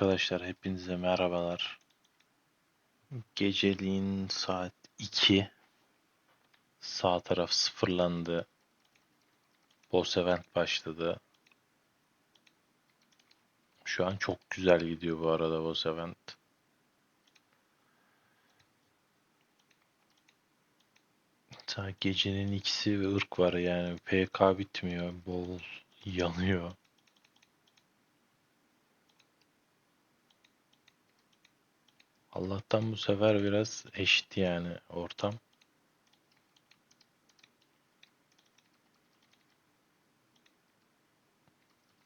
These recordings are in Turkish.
arkadaşlar, hepinize merhabalar. Geceliğin saat 2. Sağ taraf sıfırlandı. Boss event başladı. Şu an çok güzel gidiyor bu arada boss event. Ta gecenin ikisi ve ırk var yani. PK bitmiyor. Bol yanıyor. Allah'tan bu sefer biraz eşit yani ortam.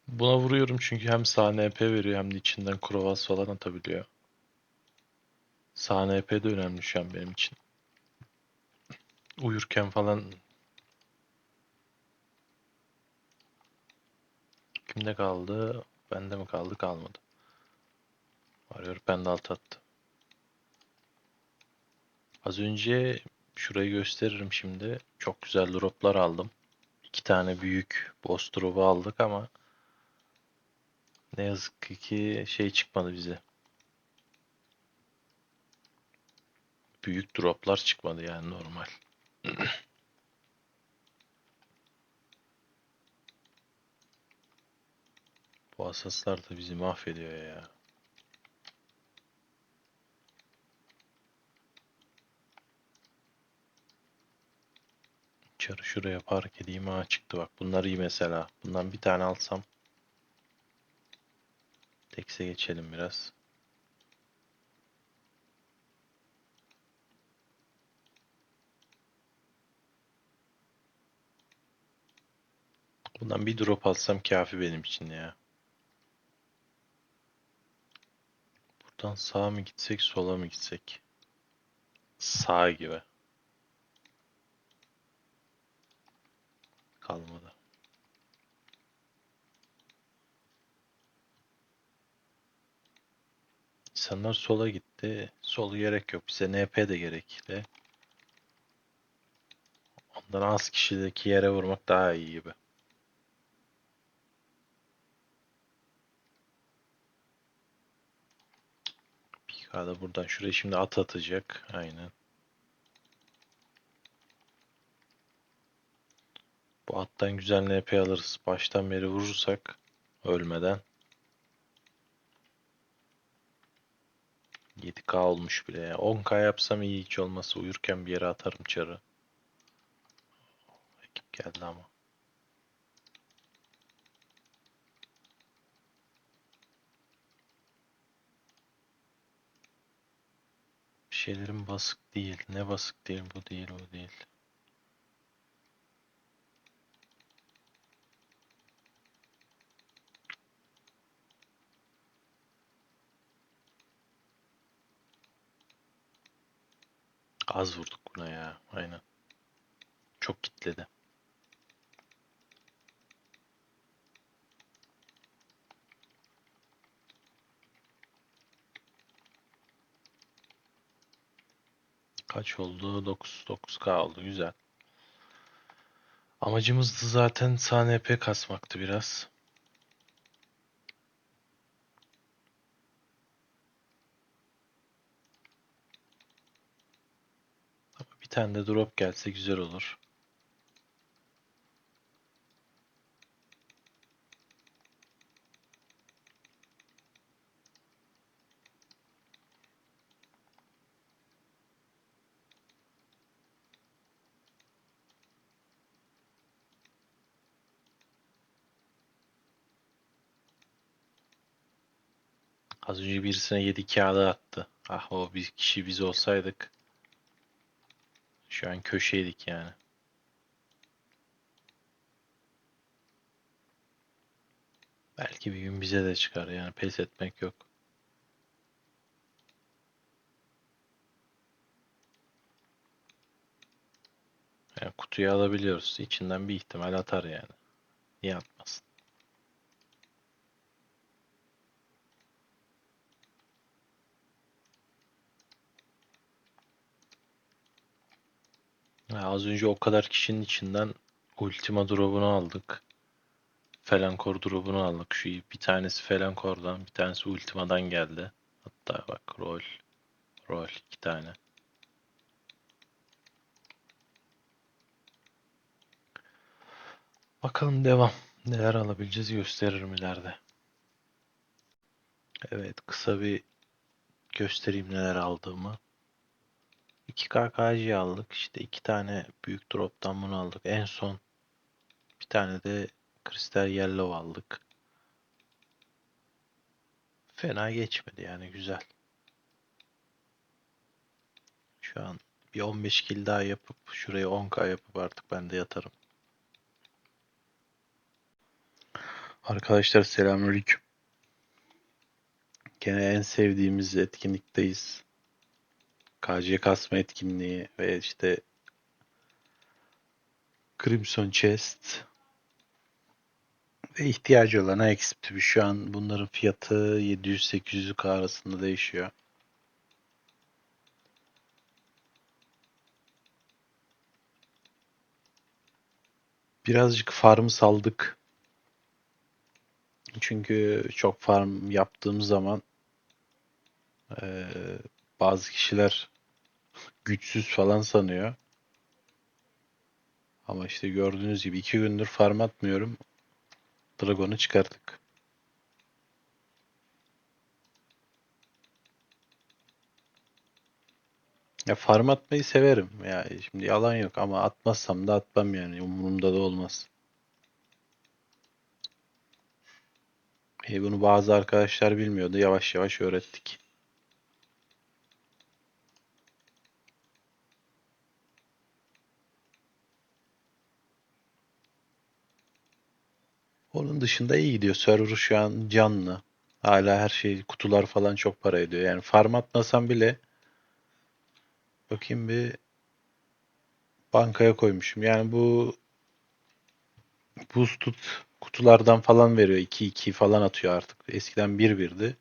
Buna vuruyorum çünkü hem sağ NP veriyor hem de içinden Krovaz falan atabiliyor. Sağ NP de önemli şu an benim için. Uyurken falan kimde kaldı? Bende mi kaldı? Kalmadı. Arıyor pendalt attı. Az önce şurayı gösteririm şimdi. Çok güzel droplar aldım. İki tane büyük boss drop'u aldık ama ne yazık ki şey çıkmadı bize. Büyük droplar çıkmadı yani normal. Bu asaslar da bizi mahvediyor ya. Çarı şuraya park edeyim. Ha çıktı bak. Bunlar iyi mesela. Bundan bir tane alsam. Tekse geçelim biraz. Bundan bir drop alsam kafi benim için ya. Buradan sağa mı gitsek sola mı gitsek? Sağ gibi. Kalmadı. İnsanlar sola gitti. Solu gerek yok. Bize NP de gerekli. Ondan az kişideki yere vurmak daha iyi gibi. Pika da buradan şuraya şimdi at atacak. Aynen. Bu attan güzel NP alırız. Baştan beri vurursak ölmeden. 7K olmuş bile ya. 10K yapsam iyi hiç olmazsa uyurken bir yere atarım çarı. Ekip geldi ama. Bir şeylerin basık değil. Ne basık değil bu değil o değil. Az vurduk buna ya. Aynen. Çok kitledi. Kaç oldu? 9 9K oldu. Güzel. Amacımız da zaten SNP kasmaktı biraz. Ama bir tane de drop gelse güzel olur. Az önce birisine 7 kağıdı attı. Ah o bir kişi biz olsaydık. Şu an köşeydik yani. Belki bir gün bize de çıkar yani pes etmek yok. Yani kutuyu alabiliyoruz. İçinden bir ihtimal atar yani. Niye atmasın? Az önce o kadar kişinin içinden Ultima drop'unu aldık. Felankor drop'unu aldık. Şu bir tanesi Felankor'dan, bir tanesi Ultima'dan geldi. Hatta bak rol. Rol iki tane. Bakalım devam. Neler alabileceğiz gösteririm ileride. Evet kısa bir göstereyim neler aldığımı. 2 KKC aldık. İşte iki tane büyük drop'tan bunu aldık. En son bir tane de Crystal Yellow aldık. Fena geçmedi yani güzel. Şu an bir 15 kill daha yapıp şuraya 10k yapıp artık ben de yatarım. Arkadaşlar selamünaleyküm. Gene en sevdiğimiz etkinlikteyiz. KC kasma etkinliği ve işte Crimson Chest ve ihtiyacı olana Exp Şu an bunların fiyatı 700-800 arasında değişiyor. Birazcık farm saldık. Çünkü çok farm yaptığım zaman eee, bazı kişiler güçsüz falan sanıyor. Ama işte gördüğünüz gibi iki gündür farm atmıyorum. Dragon'u çıkarttık. Ya farm atmayı severim. Ya şimdi yalan yok ama atmazsam da atmam yani. Umurumda da olmaz. E bunu bazı arkadaşlar bilmiyordu. Yavaş yavaş öğrettik. Onun dışında iyi gidiyor. Server şu an canlı. Hala her şey, kutular falan çok para ediyor. Yani farm atmasam bile bakayım bir bankaya koymuşum. Yani bu boosted kutulardan falan veriyor. 2-2 falan atıyor artık. Eskiden 1-1'di.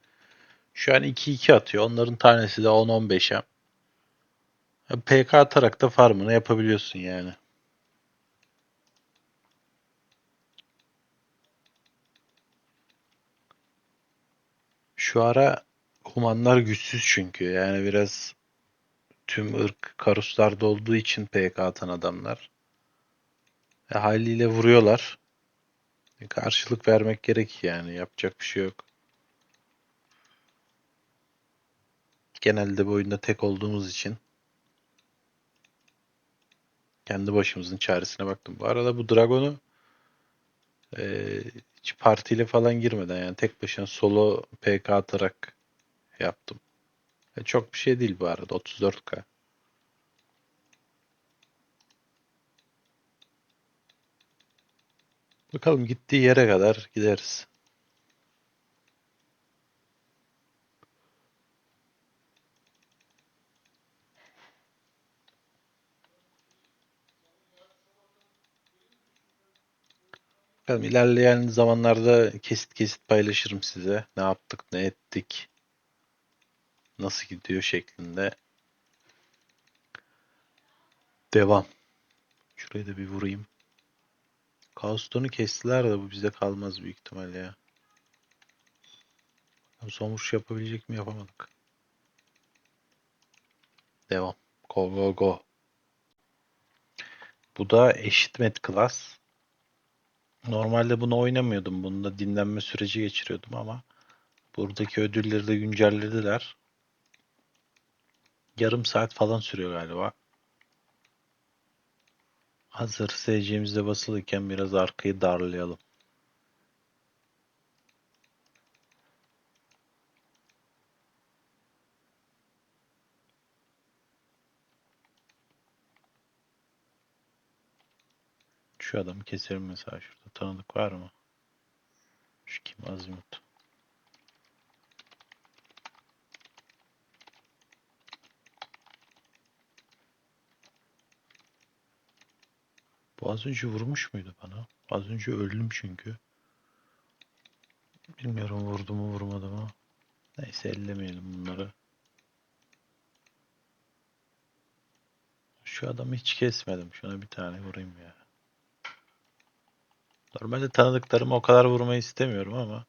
Şu an 2-2 atıyor. Onların tanesi de 10-15'e. PK atarak da farmını yapabiliyorsun yani. Şu ara humanlar güçsüz çünkü. Yani biraz tüm ırk karuslarda olduğu için PK atan adamlar. E, haliyle vuruyorlar. E, karşılık vermek gerek yani. Yapacak bir şey yok. Genelde bu oyunda tek olduğumuz için kendi başımızın çaresine baktım. Bu arada bu Dragon'u e, hiç partiyle falan girmeden yani tek başına solo PK atarak yaptım. E, çok bir şey değil bu arada 34K. Bakalım gittiği yere kadar gideriz. Bakalım ilerleyen zamanlarda kesit kesit paylaşırım size. Ne yaptık, ne ettik, nasıl gidiyor şeklinde. Devam. Şurayı da bir vurayım. Kaoston'u kestiler de bu bize kalmaz büyük ihtimalle ya. Son vuruş yapabilecek mi yapamadık. Devam. Go go go. Bu da eşit met class. Normalde bunu oynamıyordum. Bunda dinlenme süreci geçiriyordum ama buradaki ödülleri de güncellediler. Yarım saat falan sürüyor galiba. Hazır seyircimizde basılıyken biraz arkayı darlayalım. Şu adamı keselim mesela şurada. Tanıdık var mı? Şu kim Azimut? Bu az önce vurmuş muydu bana? Az önce öldüm çünkü. Bilmiyorum vurdu mu vurmadı mı. Neyse ellemeyelim bunları. Şu adamı hiç kesmedim. Şuna bir tane vurayım ya. Normalde tanıdıklarımı o kadar vurmayı istemiyorum ama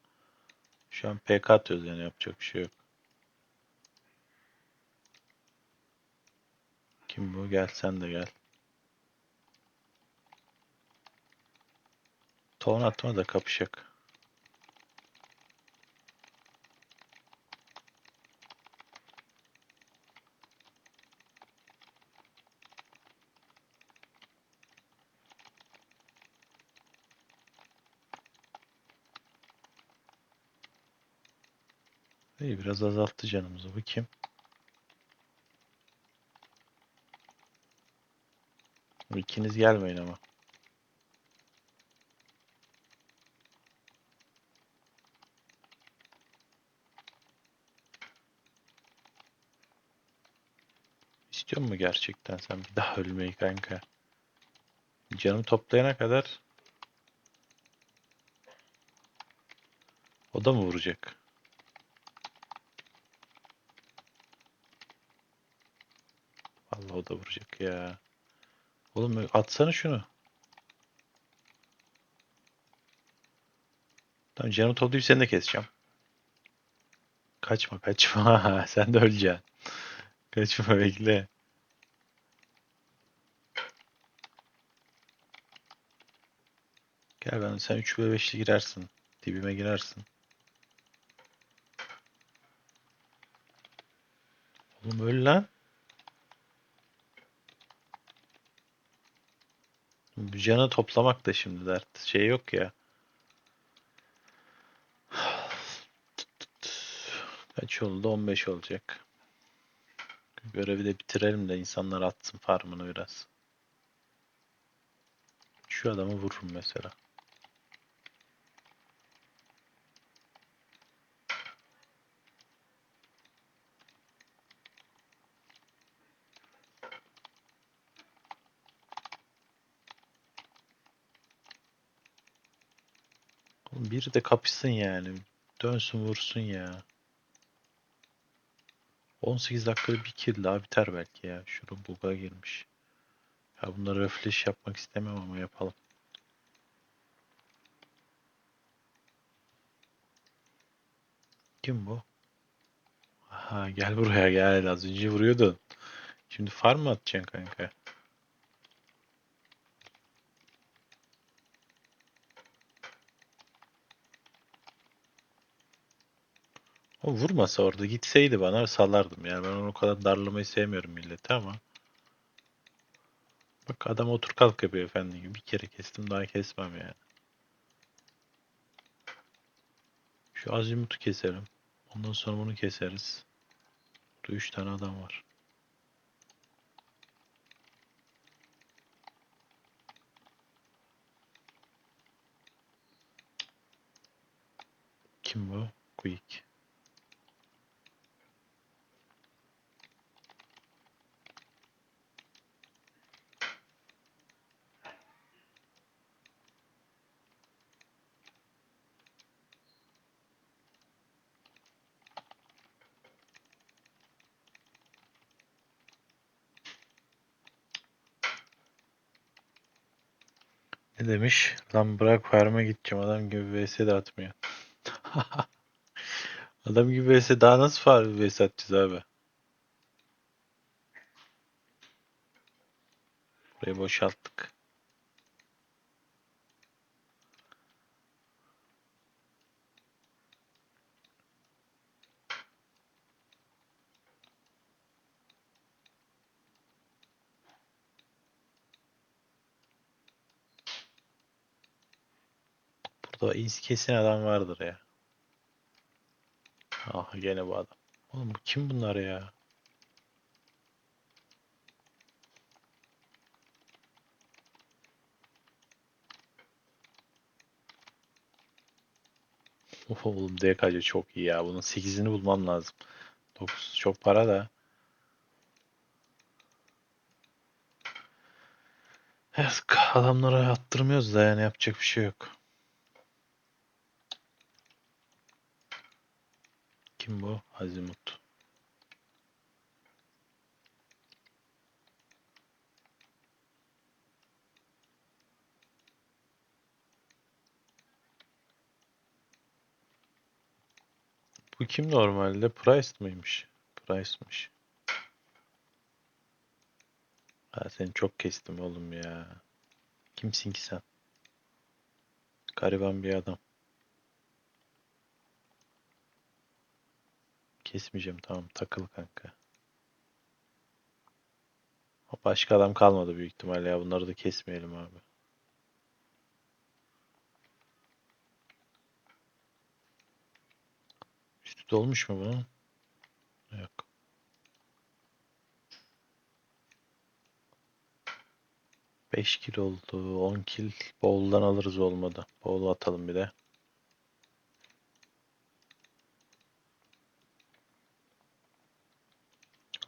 şu an PK atıyoruz yani yapacak bir şey yok. Kim bu? Gel sen de gel. Ton atma da kapışak. İyi biraz azalttı canımızı. Bu kim? İkiniz gelmeyin ama. İstiyor mu gerçekten sen bir daha ölmeyi kanka? Canımı toplayana kadar o da mı vuracak? O da vuracak ya. Oğlum atsana şunu. Tamam canımı toplayıp seni de keseceğim. Kaçma kaçma. Sen de öleceksin. Kaçma bekle. Gel ben sen 3 ve 5'li girersin. Dibime girersin. Oğlum öl lan. Canı toplamak da şimdi dert. Şey yok ya. Kaç oldu? 15 olacak. Görevi de bitirelim de insanlar atsın farmını biraz. Şu adamı vururum mesela. Oğlum biri de kapışsın yani. Dönsün vursun ya. 18 dakikada bir kill daha biter belki ya. Şurada bug'a girmiş. Ya bunları refresh yapmak istemem ama yapalım. Kim bu? Aha gel buraya gel. Az önce vuruyordun. Şimdi farm mı atacaksın kanka? O vurmasa orada gitseydi bana salardım. Yani ben onu o kadar darlamayı sevmiyorum milleti ama. Bak adam otur kalk yapıyor efendim gibi. Bir kere kestim daha kesmem yani. Şu azimutu keselim. Ondan sonra bunu keseriz. Burada 3 tane adam var. Kim bu? Quick. Ne demiş? Lan bırak farma gideceğim. Adam gibi vs de atmıyor. Adam gibi vs daha nasıl far vs atacağız abi? Burayı boşalttık. Burada iz kesin adam vardır ya. Ah gene bu adam. Oğlum kim bunlar ya? Of oğlum DKC çok iyi ya. Bunun 8'ini bulmam lazım. 9 çok para da. Yazık adamlara attırmıyoruz da yani yapacak bir şey yok. Kim bu? Azimut. Bu kim normalde? Price mıymış? Price'mış. Ha seni çok kestim oğlum ya. Kimsin ki sen? Gariban bir adam. Kesmeyeceğim tamam takıl kanka. Başka adam kalmadı büyük ihtimalle ya bunları da kesmeyelim abi. Üstü dolmuş mu bunun? Yok. Beş kil oldu. 10 kil. Bowl'dan alırız olmadı. Bowl'u atalım bir de.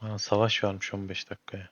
Ha, savaş varmış 15 dakikaya.